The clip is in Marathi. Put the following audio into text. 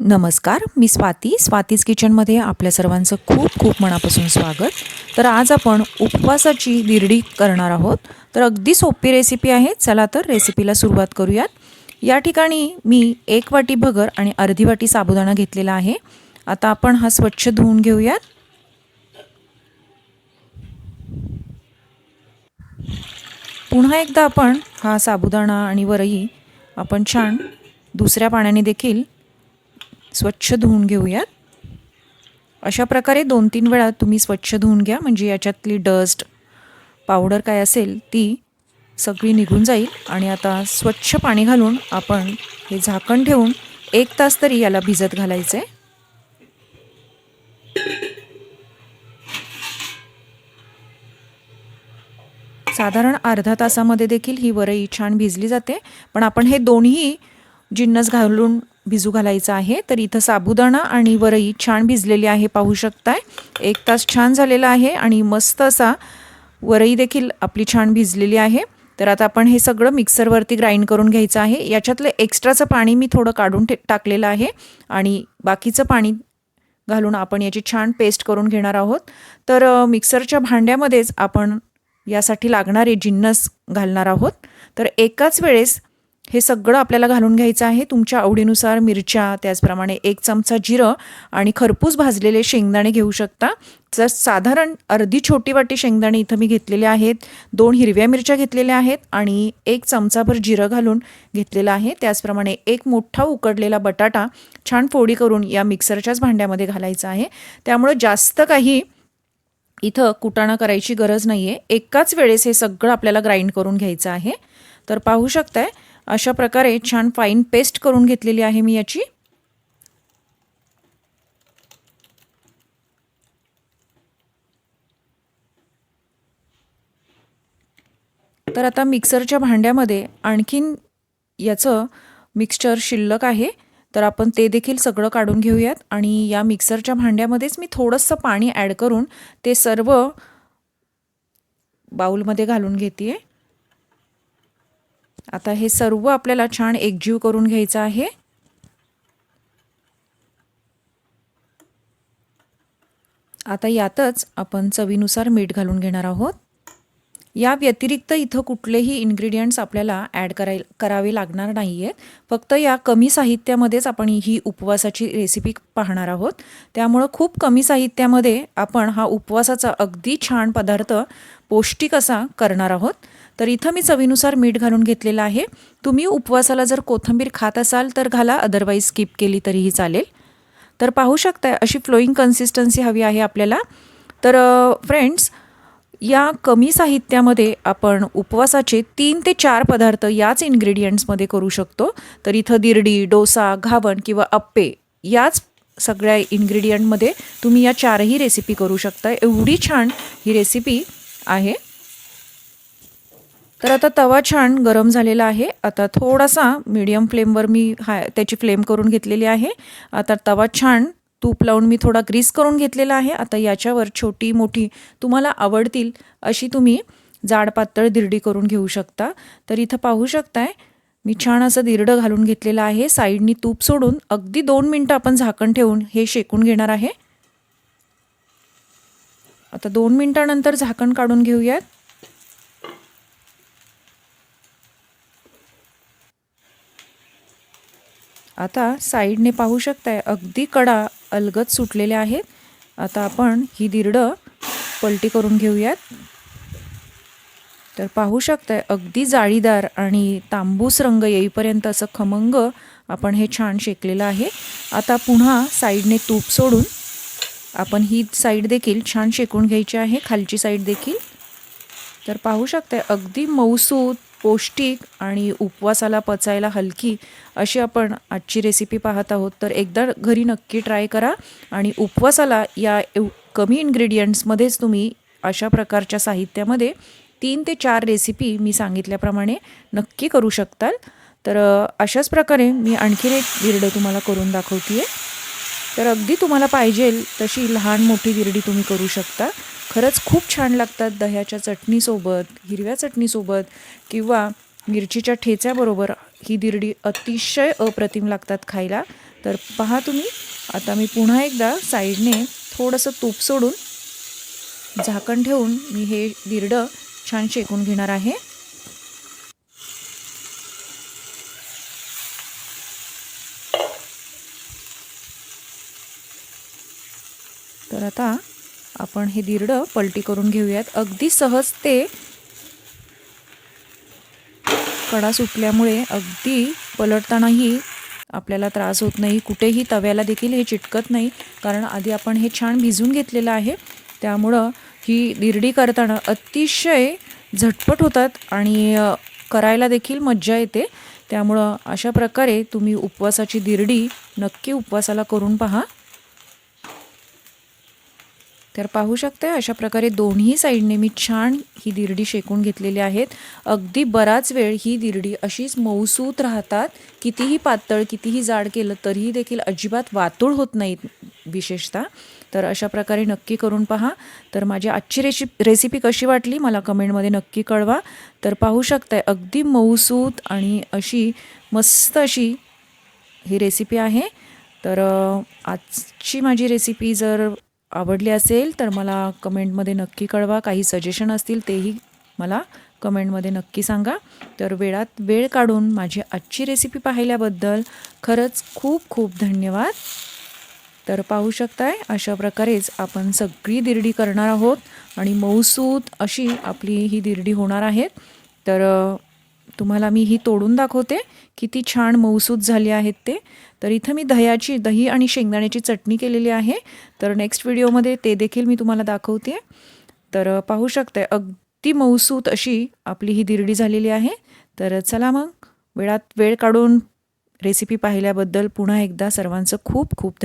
नमस्कार मी स्वाती. स्वातीज किचनमध्ये आपल्या सर्वांचं खूप खूप मनापासून स्वागत. तर आज आपण उपवासाची दिरडी करणार आहोत. तर अगदी सोपी रेसिपी आहे. चला तर रेसिपीला सुरुवात करूयात. या ठिकाणी मी एक वाटी भगर आणि अर्धी वाटी साबुदाणा घेतलेला आहे. आता आपण हा स्वच्छ धुवून घेऊयात. पुन्हा एकदा आपण हा साबुदाणा आणि वरई आपण छान दुसऱ्या पाण्याने देखील स्वच्छ धुवून घेऊयात. अशा प्रकारे दोन तीन वेळा तुम्ही स्वच्छ धुवून घ्या. म्हणजे याच्यातली डस्ट पावडर काय असेल ती सगळी निघून जाईल. आणि आता स्वच्छ पाणी घालून आपण हे झाकण ठेवून एक तास तरी याला भिजत घालायचं आहे साधारण अर्धा तासामध्ये देखील ही वरई छान भिजली जाते. पण आपण हे दोन्ही जिन्नस घालून भिजू घालायचं आहे. तर इथं साबुदाणा आणि वरई छान भिजलेली आहे पाहू शकताय. एक तास छान झालेला आहे आणि मस्त असा वरई देखील आपली छान भिजलेली आहे. तर आता आपण हे सगळं मिक्सरवरती ग्राइंड करून घ्यायचं आहे. याच्यातलं एक्स्ट्राचं पाणी मी थोडं काढून ठे टाकलेलं आहे आणि बाकीचं पाणी घालून आपण याची छान पेस्ट करून घेणार आहोत. तर मिक्सरच्या भांड्यामध्येच आपण यासाठी लागणारे जिन्नस घालणार आहोत. तर एकाच वेळेस हे सगळं आपल्याला घालून घ्यायचं आहे. तुमच्या आवडीनुसार मिरच्या त्याचप्रमाणे एक चमचा जिरं आणि खरपूस भाजलेले शेंगदाणे घेऊ शकता. तर साधारण अर्धी छोटी वाटी शेंगदाणे इथं मी घेतलेले आहेत. दोन हिरव्या मिरच्या घेतलेल्या आहेत आणि एक चमचाभर जिरं घालून घेतलेलं आहे. त्याचप्रमाणे एक मोठा उकडलेला बटाटा छान फोडी करून या मिक्सरच्याच भांड्यामध्ये घालायचा आहे. त्यामुळं जास्त काही इथं कुटाणा करायची गरज नाही आहे एकाच वेळेस हे सगळं आपल्याला ग्राइंड करून घ्यायचं आहे. तर पाहू शकताय अशा प्रकारे छान फाईन पेस्ट करून घेतलेली आहे मी याची. तर आता मिक्सरच्या भांड्यामध्ये आणखीन याचं मिक्सचर शिल्लक आहे. तर आपण ते देखील सगळं काढून घेऊयात आणि या मिक्सरच्या भांड्यामध्येच मी थोडंसं पाणी ॲड करून ते सर्व बाऊलमध्ये घालून घेते आहे आता हे सर्व आपल्याला छान एकजीव करून घ्यायचं आहे. आता यातच आपण चवीनुसार मीठ घालून घेणार आहोत. या व्यतिरिक्त इथं कुठलेही इन्ग्रेडियंट्स आपल्याला ॲड कराय करावे लागणार नाही आहेत फक्त या कमी साहित्यामध्येच आपण ही उपवासाची रेसिपी पाहणार आहोत. त्यामुळं खूप कमी साहित्यामध्ये आपण हा उपवासाचा अगदी छान पदार्थ पौष्टिक असा करणार आहोत. तर इथं मी चवीनुसार मीठ घालून घेतलेलं आहे. तुम्ही उपवासाला जर कोथिंबीर खात असाल तर घाला अदरवाईज स्किप केली तरीही चालेल. तर पाहू शकताय अशी फ्लोईंग कन्सिस्टन्सी हवी आहे आपल्याला. तर फ्रेंड्स या कमी साहित्यामध्ये आपण उपवासाचे तीन ते चार पदार्थ याच इन्ग्रेडियंट्समध्ये करू शकतो. तर इथं दिरडी डोसा घावण किंवा अप्पे याच सगळ्या इन्ग्रेडियंटमध्ये तुम्ही या चारही रेसिपी करू शकता. एवढी छान ही रेसिपी आहे. तर आता तवा छान गरम झालेला आहे. आता थोडासा मीडियम फ्लेमवर मी हा त्याची फ्लेम करून घेतलेली आहे. आता तवा छान तूप लावून मी थोडा ग्रीस करून घेतलेला आहे. आता याच्यावर छोटी मोठी तुम्हाला आवडतील अशी तुम्ही जाड पातळ दिरडी करून घेऊ शकता. तर इथं पाहू शकताय मी छान असं दिरडं घालून घेतलेलं आहे. साईडनी तूप सोडून अगदी दोन मिनटं आपण झाकण ठेवून हे शेकून घेणार आहे. आता दोन मिनटानंतर झाकण काढून घेऊयात. आता साईडने पाहू शकताय अगदी कडा अलगद सुटलेल्या आहेत आता आपण ही दिरडं पलटी करून घेऊयात. तर पाहू शकताय अगदी जाळीदार आणि तांबूस रंग येईपर्यंत असं खमंग आपण हे छान शेकलेलं आहे. आता पुन्हा साईडने तूप सोडून आपण ही साईड देखील छान शेकून घ्यायची आहे खालची साईड देखील. तर पाहू शकताय अगदी मऊसूत पौष्टिक आणि उपवासाला पचायला हलकी अशी आपण आजची रेसिपी पाहत आहोत. तर एकदा घरी नक्की ट्राय करा आणि उपवासाला या एव कमी इन्ग्रेडियंट्समध्येच तुम्ही अशा प्रकारच्या साहित्यामध्ये तीन ते चार रेसिपी मी सांगितल्याप्रमाणे नक्की करू शकताल. तर अशाच प्रकारे मी आणखीन एक बिर्ड तुम्हाला करून दाखवते आहे तर अगदी तुम्हाला पाहिजे तशी लहान मोठी गिरडी तुम्ही करू शकता. खरंच खूप छान लागतात दह्याच्या चटणीसोबत हिरव्या चटणीसोबत किंवा मिरचीच्या ठेच्याबरोबर ही दिरडी अतिशय अप्रतिम लागतात खायला. तर पहा तुम्ही आता मी पुन्हा एकदा साईडने थोडंसं तूप सोडून झाकण ठेवून मी हे दिरडं छान शेकून घेणार आहे. तर आता आपण हे दिरडं पलटी करून घेऊयात. अगदी सहज ते कडा सुटल्यामुळे अगदी पलटतानाही आपल्याला त्रास होत नाही. कुठेही तव्याला देखील हे चिटकत नाही. कारण आधी आपण हे छान भिजून घेतलेलं आहे. त्यामुळं ही दिरडी करताना अतिशय झटपट होतात आणि करायला देखील मज्जा येते. त्यामुळं अशा प्रकारे तुम्ही उपवासाची दिरडी नक्की उपवासाला करून पहा. तर पाहू शकते अशा प्रकारे दोन्ही साईडने मी छान ही दिरडी शेकून घेतलेली आहेत. अगदी बराच वेळ ही दिरडी अशीच मऊसूत राहतात. कितीही पातळ कितीही जाड केलं तरीही देखील अजिबात वातूळ होत नाहीत विशेषतः. तर अशा प्रकारे नक्की करून पहा. तर माझी आजची रेशि रेसिपी कशी वाटली मला कमेंटमध्ये नक्की कळवा. तर पाहू शकताय अगदी मऊसूत आणि अशी मस्त अशी ही रेसिपी आहे. तर आजची माझी रेसिपी जर आवडली असेल तर मला कमेंटमध्ये नक्की कळवा. काही सजेशन असतील तेही मला कमेंटमध्ये नक्की सांगा. तर वेळात वेळ काढून माझी आजची रेसिपी पाहिल्याबद्दल खरंच खूप खूप धन्यवाद. तर पाहू शकताय अशा प्रकारेच आपण सगळी दिरडी करणार आहोत आणि मऊसूत अशी आपली ही दिरडी होणार आहे. तर तुम्हाला मी ही तोडून दाखवते. किती छान मऊसूत झाली आहेत ते. तर इथं मी दह्याची दही आणि शेंगदाण्याची चटणी केलेली आहे. तर नेक्स्ट व्हिडिओमध्ये ते देखील मी तुम्हाला दाखवते. तर पाहू शकते अगदी मऊसूत अशी आपली ही दिरडी झालेली आहे. तर चला मग वेळात वेळ काढून रेसिपी पाहिल्याबद्दल पुन्हा एकदा सर्वांचं खूप खूप